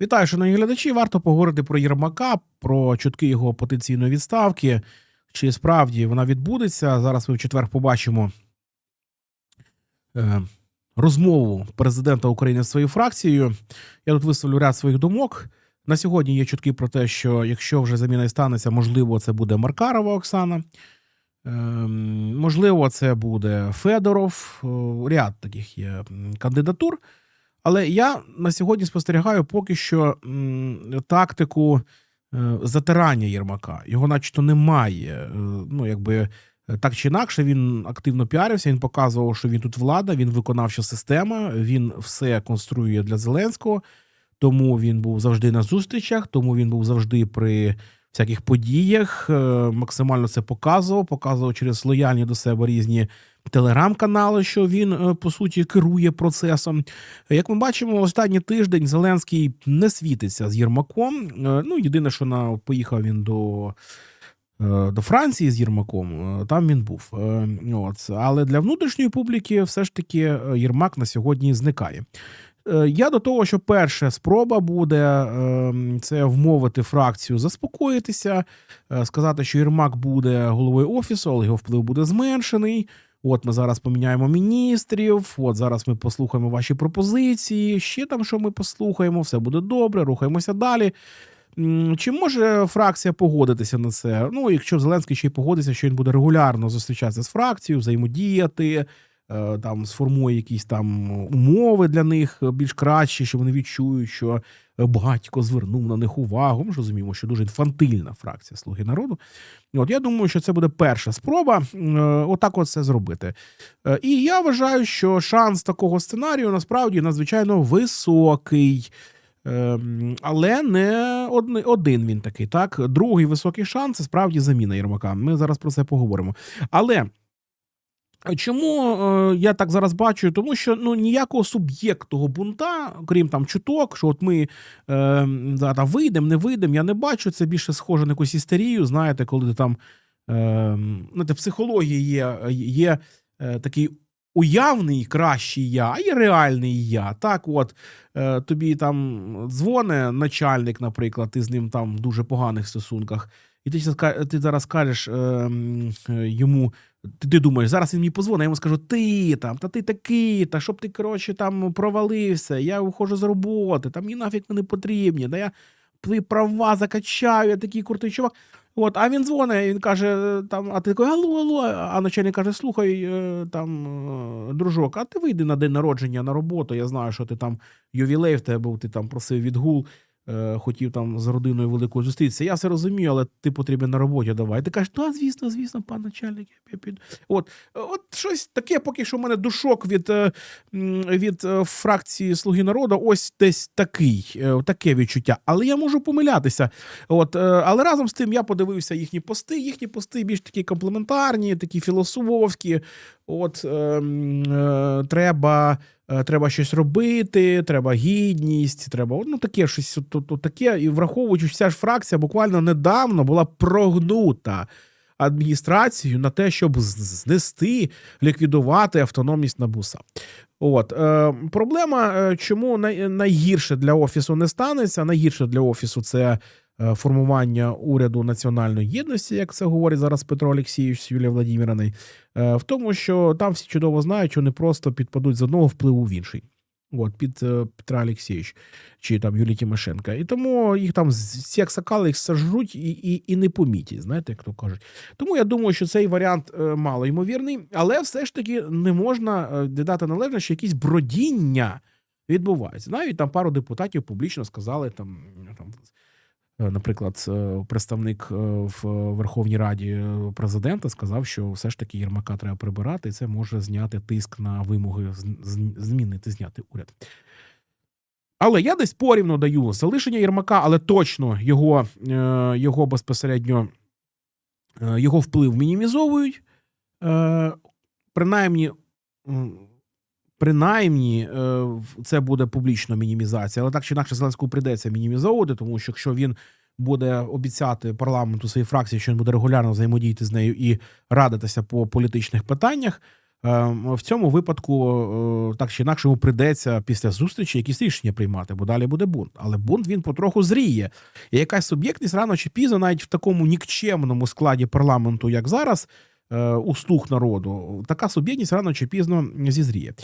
Вітаю, шановні глядачі. Варто поговорити про Єрмака, про чутки його потенційної відставки. Чи справді вона відбудеться? Зараз ми в четвер побачимо е, розмову президента України з своєю фракцією. Я тут висловлю ряд своїх думок. На сьогодні є чутки про те, що якщо вже заміна і станеться, можливо, це буде Маркарова Оксана. Ем, Можливо, це буде Федоров. Ряд таких є кандидатур. Але я на сьогодні спостерігаю поки що м, тактику е, затирання Єрмака. Його, начебто, немає. Е, Ну, якби е, так чи інакше, він активно піарився. Він показував, що він тут влада, він виконавча система, він все конструює для Зеленського. Тому він був завжди на зустрічах, тому він був завжди при всяких подіях. е, Максимально це показував, показував через лояльні до себе різні телеграм-канали, що він е, по суті керує процесом. Як ми бачимо, останній тиждень Зеленський не світиться з Єрмаком. Е, Ну, єдине, що на поїхав він до. е, До Франції з Єрмаком там він був. От. Але для внутрішньої публіки все ж таки Єрмак на сьогодні зникає. Я до того, що перша спроба буде е, це вмовити фракцію заспокоїтися, сказати, що Єрмак буде головою офісу, але його вплив буде зменшений. От ми зараз поміняємо міністрів. От зараз ми послухаємо ваші пропозиції. Ще там, що ми послухаємо, все буде добре, рухаємося далі. Чи може фракція погодитися на це? Ну, якщо Зеленський ще й погодиться, що він буде регулярно зустрічатися з фракцією, взаємодіяти, там сформує якісь там умови для них е, більш кращі, що вони відчують, що е, батько звернув на них увагу. Ми ж розуміємо, що дуже інфантильна фракція Слуги народу. От я думаю, що це буде перша спроба е, отак от це зробити. Е, І я вважаю, що шанс такого сценарію насправді надзвичайно високий. Ем, Але не один він такий. Так, другий високий шанс це справді заміна Єрмака. Ми зараз про це поговоримо. Але чому е, я так зараз бачу? Тому що ну ніякого суб'єктного бунта, крім там чуток, що от ми е, да, там вийдемо, не вийдемо, я не бачу. Це більше схоже на якусь істерію. Знаєте, коли там е, знаєте, в психології є, є е, такий. Уявний кращий я, а є реальний я. Так, от е, тобі там дзвоне начальник, наприклад, ти з ним там в дуже поганих стосунках, і ти, ти зараз кажеш е, е, йому, ти, ти думаєш, зараз він мені позвонить, я йому скажу, ти там, та ти такий, та щоб ти, коротше, там провалився, я виходжу з роботи, там мені нафіг вони потрібні, да я твої права закачаю, я такий крутий чувак. От, а він дзвонить, він каже, там, а ти такий, алло, алло, а начальник каже: слухай, е, там, е, дружок, а ти вийди на день народження на роботу. Я знаю, що ти там ювілей в тебе був, ти там просив відгул, е, хотів там з родиною великою зустрітися. Я все розумію, але ти потрібен на роботі. Давай. Ти кажеш, та, звісно, звісно, пан начальник, я піду. От, от щось таке, поки що в мене душок від, е, від е, фракції Слуги народу, ось десь такий, таке відчуття. Але я можу помилятися. От, але разом з тим я подивився їхні пости. Їхні пости більш такі комплементарні, такі філософські. От е, е, треба, треба щось робити, треба гідність, треба ну, таке щось таке. І враховуючи, ця ж фракція буквально недавно була прогнута адміністрацією на те, щоб знести, ліквідувати автономність НАБУСа. От е, проблема, е, чому найгірше для офісу не станеться. Найгірше для офісу це е, формування уряду національної єдності, як це говорить зараз Петро Олексійович з Юлією Владимировною, е, в тому, що там всі чудово знають, що вони просто підпадуть з одного впливу в інший. От, під е, Петра Олексійович чи там Юлії Тимошенка. І тому їх там як сакали їх сожруть і, і, і не помітять, знаєте, як то кажуть. Тому я думаю, що цей варіант е, мало ймовірний, але все ж таки не можна е, додати належно, що якісь бродіння відбуваються. Навіть там пару депутатів публічно сказали там. там е, Наприклад, е, представник е, в Верховній Раді е, президента сказав, що все ж таки Єрмака треба прибирати, і це може зняти тиск на вимоги змінити, зняти уряд. Але я десь порівну даю залишення Єрмака, але точно його, е, його безпосередньо е, його вплив мінімізовують. Е, Принаймні, принаймні, е, це буде публічна мінімізація, але так чи інакше Зеленському прийдеться мінімізовувати, тому що якщо він буде обіцяти парламенту своїй фракції, що він буде регулярно взаємодіяти з нею і радитися по політичних питаннях, Ем, В цьому випадку е, так чи інакше йому прийдеться після зустрічі якісь рішення приймати, бо далі буде бунт. Але бунт він потроху зріє. І якась суб'єктність рано чи пізно, навіть в такому нікчемному складі парламенту, як зараз, е, у слух народу, така суб'єктність рано чи пізно зізріє.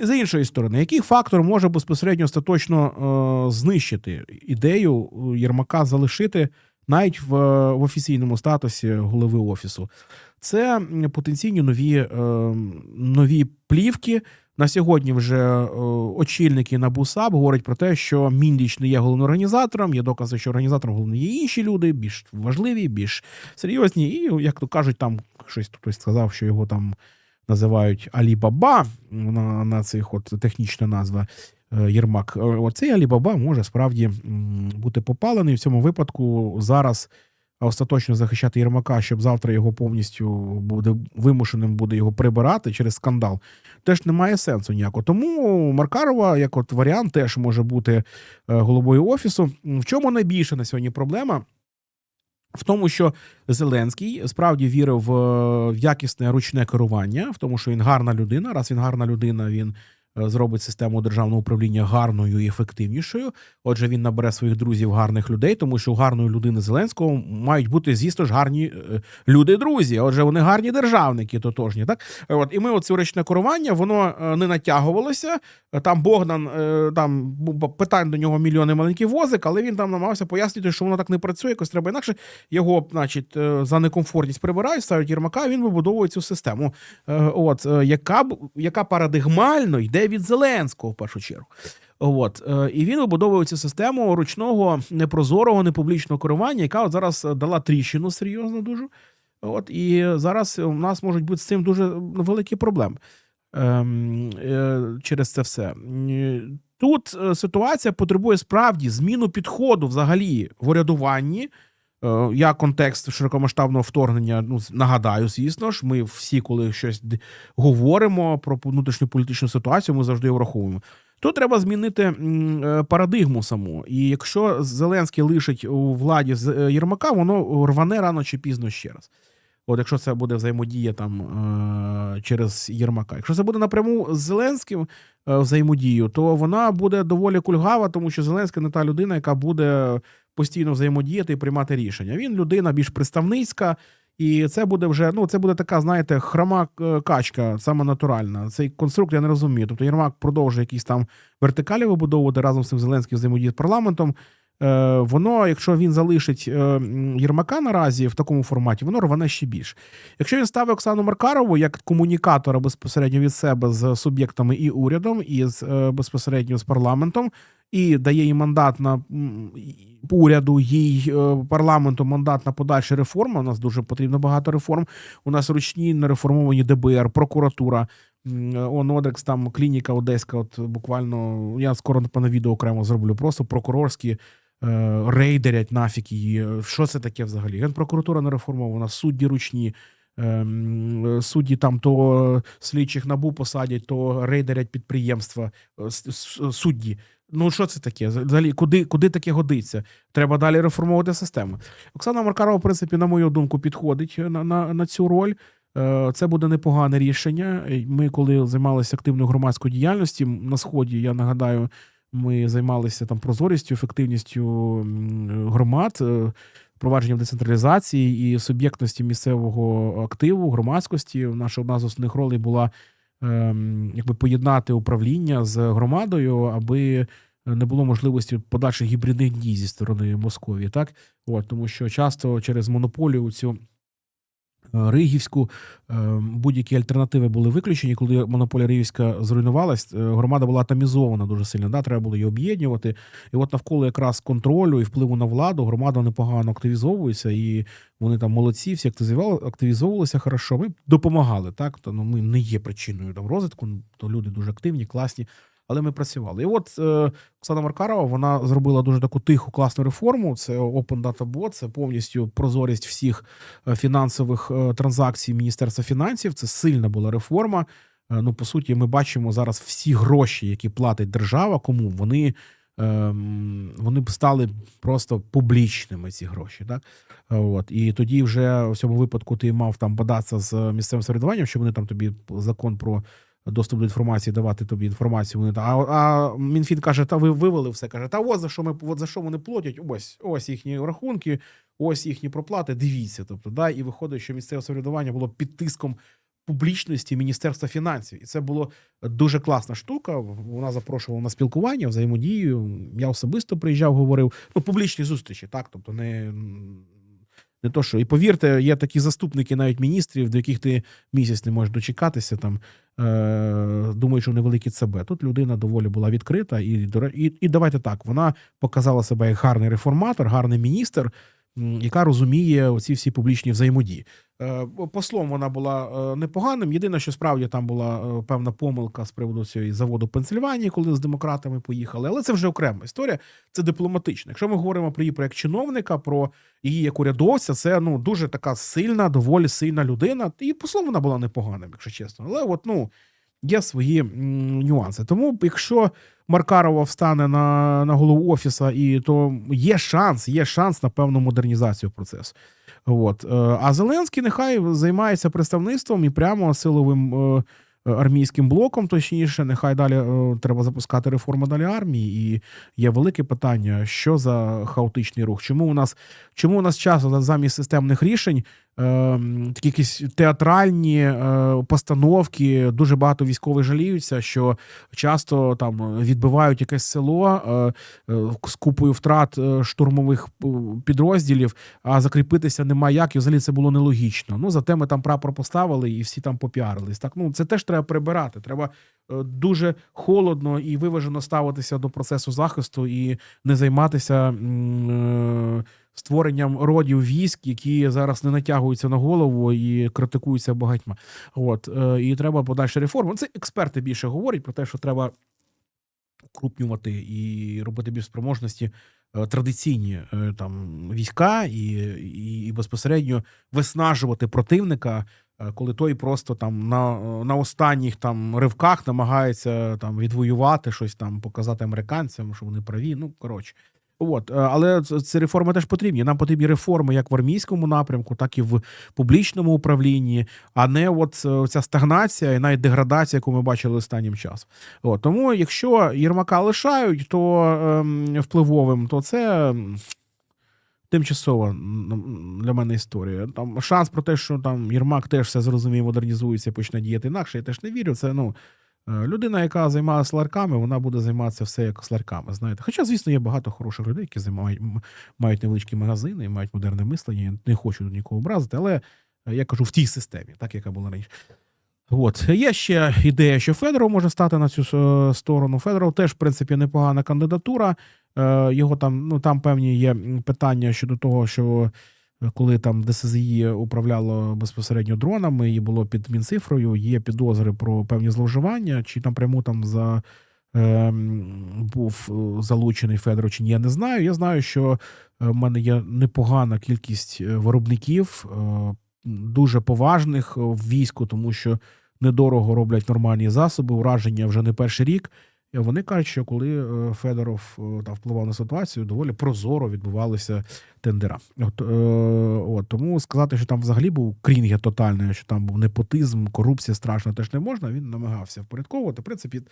З іншої сторони, який фактор може безпосередньо остаточно е, знищити ідею е, Єрмака залишити навіть в, е, в офіційному статусі голови офісу? Це потенційні нові, е, нові плівки. На сьогодні вже е, очільники НАБУ САП говорять про те, що Міндіч не є головним організатором. Є докази, що організатором головні є інші люди, більш важливі, більш серйозні. І як то кажуть, там щось хтось сказав, що його там називають Алібаба на, на цих от технічна назва. е, Єрмак, Е, оцей Алібаба може справді бути попалений в цьому випадку зараз остаточно захищати Єрмака, щоб завтра його повністю буде вимушеним буде його прибирати через скандал. Теж немає сенсу ніякого. Тому Маркарова, як от варіант, теж може бути е, головою офісу. В чому найбільша на сьогодні проблема? В тому, що Зеленський справді вірив в, в якісне ручне керування, в тому, що він гарна людина. Раз він гарна людина, він е, зробить систему державного управління гарною і ефективнішою. Отже, він набере своїх друзів гарних людей, тому що у гарної людини Зеленського мають бути, звісно ж, гарні е, люди-друзі. Отже, вони гарні державники, тотожні. Так, от і ми оце ручне керування, воно е, не натягувалося. Там Богдан е, там питань до нього мільйони маленький возик, але він там намагався пояснити, що воно так не працює, якось треба інакше. Його, значить, е, за некомфортність прибирають, ставлять Єрмака, він вибудовує цю систему. Е, От е, яка яка парадигмально йде від Зеленського в першу чергу. От е, і він вибудовує цю систему ручного непрозорого, непублічного керування, яка от зараз е, дала тріщину серйозно дуже. От і зараз у нас можуть бути з цим дуже великі проблеми ем, е, через це все. Тут ситуація потребує справді зміну підходу взагалі в урядуванні. Е, Я контекст широкомасштабного вторгнення. Ну нагадаю, звісно ж, ми всі, коли щось говоримо про внутрішню політичну ситуацію, ми завжди враховуємо. Тут треба змінити е, парадигму саму. І якщо Зеленський лишить у владі з- е, Єрмака, воно рване рано чи пізно ще раз. От якщо це буде взаємодія там через Єрмака. Якщо це буде напряму з Зеленським взаємодію, то вона буде доволі кульгава, тому що Зеленський не та людина, яка буде постійно взаємодіяти і приймати рішення. Він людина більш представницька, і це буде вже ну це буде така, знаєте, хрома е, качка, саме натуральна. Цей конструкт я не розумію. Тобто Єрмак продовжує якісь там вертикалі вибудовувати разом з цим Зеленським взаємодії з парламентом. Е, воно, якщо він залишить е, Єрмака наразі в такому форматі, воно рване ще більше. Якщо він ставить Оксану Маркарову як комунікатора безпосередньо від себе з суб'єктами і урядом, і з е, безпосередньо з парламентом, і дає їй мандат на уряду, їй парламенту мандат на подальші реформи. У нас дуже потрібно багато реформ. У нас ручні нереформовані ДБР, прокуратура. Он Одрекс, там клініка Одеська. От буквально я скоро напевно відео окремо зроблю. Просто прокурорські рейдерять нафіг її. Що це таке взагалі? Генпрокуратура не реформована, судді ручні. е, Судді там то слідчих набу посадять, то рейдерять підприємства, е, судді. Ну що це таке? Взагалі, куди, куди таке годиться? Треба далі реформувати систему. Оксана Маркарова, в принципі, на мою думку, підходить на, на, на цю роль. Е, Це буде непогане рішення. Е, Ми, коли займалися активною громадською діяльністю на сході, я нагадаю, ми займалися там прозорістю, ефективністю громад, е, впровадженням децентралізації і суб'єктності місцевого активу, громадськості. Наша одна з основних ролей була ем, якби поєднати управління з громадою, аби не було можливості подальших гібридних дій зі сторони Московії. Так, от тому що часто через монополію цю. Е, Ригівську е, будь-які альтернативи були виключені. Коли монополія Ригівська зруйнувалась, е, громада була атомізована дуже сильно. Да? Треба було її об'єднувати. І от навколо якраз контролю і впливу на владу громада непогано активізовується, і вони там молодці, всі активізовувалися хорошо. Ми допомагали. Так, то ну ми не є причиною там розвитку. То люди дуже активні, класні. Але ми працювали. І от е, Оксана Маркарова вона зробила дуже таку тиху класну реформу. Це Open Data Bot, це повністю прозорість всіх е, фінансових е, транзакцій Міністерства фінансів. Це сильна була реформа. Е, Ну, по суті, ми бачимо зараз всі гроші, які платить держава, кому вони ем, вони б стали просто публічними ці гроші. Так? От. І тоді вже в цьому випадку ти мав там податися з місцевим самоврядуванням, що вони там тобі закон про доступ до інформації, давати тобі інформацію. Вони а, а Мінфін каже, та ви вивели все. Каже, та ось за що ми от за що вони платять? Ось ось їхні рахунки, ось їхні проплати. Дивіться. Тобто, да, і виходить, що місцеве самоврядування було під тиском публічності Міністерства фінансів, і це було дуже класна штука. Вона запрошувала на спілкування, взаємодію. Я особисто приїжджав, говорив. Ну, публічні зустрічі, так. Тобто, не, не то, що. І повірте, є такі заступники навіть міністрів, до яких ти місяць не можеш дочекатися. Там е, думаю, що вони великі ЦБ. Тут людина доволі була відкрита, і, і, і давайте так. Вона показала себе як гарний реформатор, гарний міністр, яка розуміє оці всі публічні взаємодії. Е, Послом вона була е, непоганим. Єдине, що справді там була е, певна помилка з приводу цього заводу Пенсильванії, коли з демократами поїхали. Але це вже окрема історія. Це дипломатично. Якщо ми говоримо про її про як чиновника, про її як урядовця, це ну дуже така сильна, доволі сильна людина. І послом вона була непоганим, якщо чесно. Але от ну є свої нюанси. Тому, якщо Маркарова встане на, на голову офіса, і то є шанс, є шанс на певну модернізацію процесу. От. Е, А Зеленський нехай займається представництвом і прямо силовим е, армійським блоком, точніше, нехай далі е, треба запускати реформу далі армії. І є велике питання, що за хаотичний рух? Чому у нас, чому у нас часто замість системних рішень такі якісь театральні е, постановки, дуже багато військових жаліються, що часто там відбивають якесь село е, е, з купою втрат штурмових підрозділів, а закріпитися немає як, і взагалі це було нелогічно. Ну, зате ми там прапор поставили і всі там попіарились. Так, ну це теж треба прибирати. Треба дуже холодно і виважено ставитися до процесу захисту і не займатися створенням родів військ, які зараз не натягуються на голову і критикуються багатьма. От е, і треба подальша реформа. Це експерти більше говорять про те, що треба укрупнювати і робити більш спроможності е, традиційні е, там війська і, і, і безпосередньо виснажувати противника, коли той просто там на, на останніх там ривках намагається там відвоювати щось там, показати американцям, що вони праві. Ну коротше. От, е, але ц- ці реформи теж потрібні. Нам потрібні реформи як в армійському напрямку, так і в публічному управлінні, а не от е, ця стагнація і навіть деградація, яку ми бачили останнім часом. От, тому, якщо Єрмака лишають, то ем, впливовим, то це тимчасова для мене історія. Там шанс про те, що там Єрмак теж все зрозуміє, модернізується, почне діяти інакше. Я теж не вірю. Це ну. Е, Людина, яка займалася ларками, вона буде займатися все як з ларками. Знаєте, хоча, звісно, є багато хороших людей, які займають мають невеличкі магазини мають модерне мислення. Не хочу нікого образити, але е, я кажу в тій системі, так яка була раніше. От є ще ідея, що Федоров може стати на цю е, сторону. Федоров теж, в принципі, непогана кандидатура. Його там, ну там певні є питання щодо того, що коли там ДСЗІ управляло безпосередньо дронами і було під мінцифрою, є підозри про певні зловживання, чи там прямо там за. ем, Був е, залучений Федоров чи ні, я не знаю. Я знаю, що е, в мене є непогана кількість е, виробників, дуже поважних в війську, тому що недорого роблять нормальні засоби, ураження вже не перший рік. Вони кажуть, що коли Федоров там впливав на ситуацію, доволі прозоро відбувалися тендера. От, е, от тому сказати, що там взагалі був крінге тотальний, що там був непотизм, корупція страшна, теж не можна. Він намагався впорядковувати. В принципі,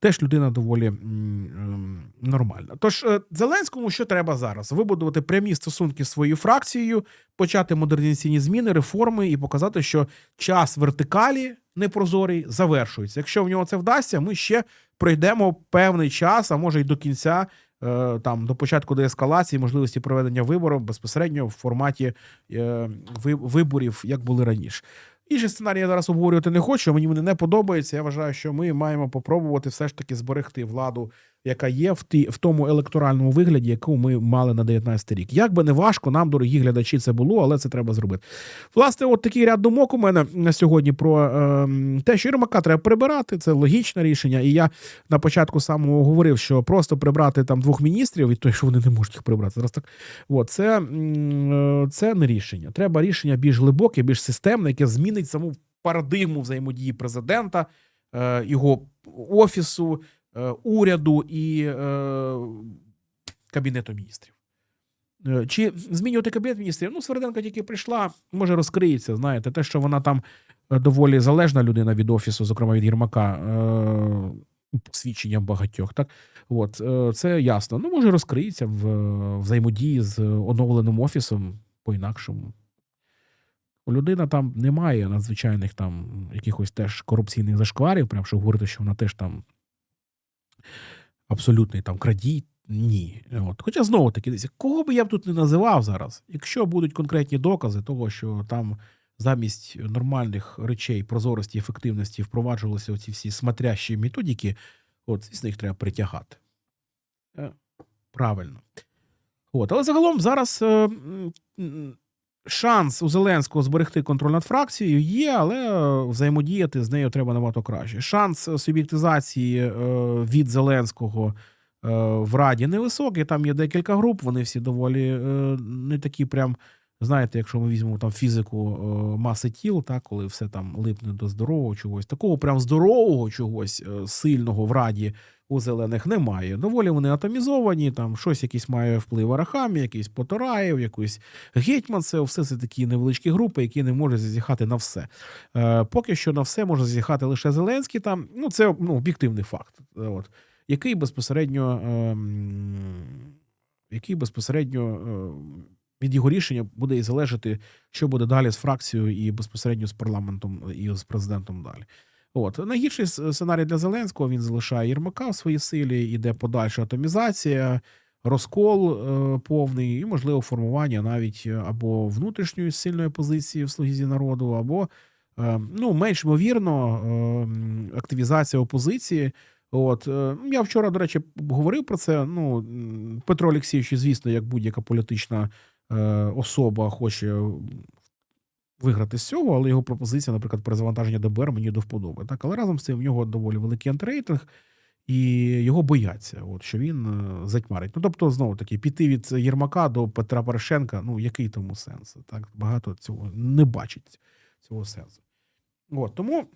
теж людина доволі ем, нормальна. Тож е, Зеленському що треба зараз? Вибудувати прямі стосунки з своєю фракцією, почати модернізаційні зміни, реформи і показати, що час вертикалі непрозорий завершується. Якщо в нього це вдасться, ми ще пройдемо певний час, а може й до кінця. Е, Там до початку деескалації, можливості проведення виборів безпосередньо в форматі е, виборів, як були раніше. Інший сценарій я зараз обговорювати не хочу. Мені вони не подобається. Я вважаю, що ми маємо попробувати все ж таки зберегти владу, яка є в ті в тому електоральному вигляді, яку ми мали на 19 рік. Як би не важко, нам, дорогі глядачі, це було, але це треба зробити. Власне, от такий ряд думок у мене на сьогодні про е, те, що Єрмака треба прибирати. Це логічне рішення. І я на початку самого говорив, що просто прибрати там двох міністрів, і то, що вони не можуть їх прибрати. Зараз так от, це, е, це не рішення. Треба рішення більш глибоке, більш системне, яке змінить саму парадигму взаємодії президента, е, його офісу, уряду і е, Кабінету міністрів. Е, Чи змінювати кабінет міністрів? Ну, Сверденко тільки прийшла, може розкриється. Знаєте, те, що вона там е, доволі залежна людина від офісу, зокрема від Єрмака, е, посвідченням багатьох. Так, от е, це ясно. Ну, може, розкриється в е, взаємодії з оновленим офісом по-інакшому. Людина там не має надзвичайних там якихось теж корупційних зашкварів, прям щоб говорити, що вона теж там абсолютний там крадій. Ні. От. Хоча знову таки, кого би я б тут не називав зараз, якщо будуть конкретні докази того, що там замість нормальних речей, прозорості, і ефективності впроваджувалися оці всі смотрящі методики, от, звісно, їх треба притягати. Е, Правильно. От, але загалом зараз е, шанс у Зеленського зберегти контроль над фракцією є, але е, взаємодіяти з нею треба набагато краще. Шанс суб'єктизації е, від Зеленського е, в Раді невисокий. Там є декілька груп, вони всі доволі не такі прям. Знаєте, якщо ми візьмемо там фізику маси тіл, так, коли все там липне до здорового чогось, такого прям здорового чогось сильного в раді у зелених немає. Доволі вони атомізовані, там щось якийсь має вплив Арахамі, якийсь Потораєв, якийсь Гетьманцев, все це такі невеличкі групи, які не можуть зазіхати на все. Е, поки що на все може зазіхати лише Зеленський. Там, ну, це ну, об'єктивний факт. Е, От, який безпосередньо, ем, який безпосередньо ем, від його рішення буде і залежати, що буде далі з фракцією і безпосередньо з парламентом і з президентом далі. От найгірший сценарій для Зеленського він залишає Єрмака в своїй силі, іде подальша атомізація, розкол е, повний, і можливо формування навіть е, або внутрішньої сильної позиції в слузі народу, або е, ну менш ймовірно, е, активізація опозиції. От е, я вчора, до речі, говорив про це. Ну Петро Олексійович, звісно, як будь-яка політична е, особа, хоче виграти з цього, але його пропозиція, наприклад, перезавантаження ДБР мені до вподоби. Так, але разом з цим в нього доволі великий антирейтинг, і його бояться, от що він е, затьмарить. Ну тобто, знову таки, піти від Єрмака до Петра Порошенка, ну який тому сенс? Так багато цього не бачить цього сенсу. От тому.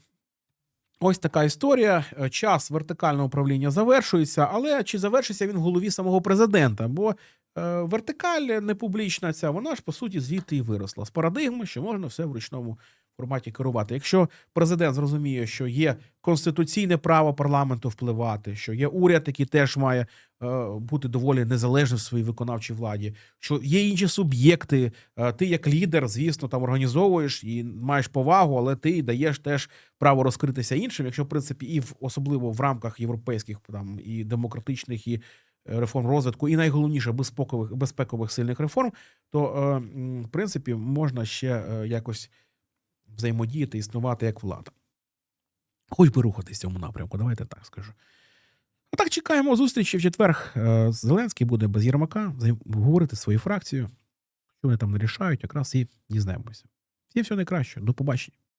Ось така історія. Е, Час вертикального управління завершується, але чи завершиться він в голові самого президента? Бо вертикаль не публічна ця, вона ж по суті звідти і виросла з парадигми, що можна все в ручному форматі керувати. Якщо президент зрозуміє, що є конституційне право парламенту впливати, що є уряд, який теж має е, бути доволі незалежним в своїй виконавчій владі, що є інші суб'єкти, е, ти як лідер, звісно, там організовуєш і маєш повагу, але ти даєш теж право розкритися іншим, якщо в принципі і в особливо в рамках європейських там і демократичних і е, реформ розвитку, і найголовніше безпекових безпекових сильних реформ, то е, в принципі можна ще е, якось взаємодіяти, існувати як влада. Хоч би рухатись в цьому напрямку, давайте так скажу. А так чекаємо зустрічі в четвер. Е, Зеленський буде без Єрмака говорити свою фракцію. Що вони там не рішають, якраз і дізнаємося. Всім всього найкраще. До побачення.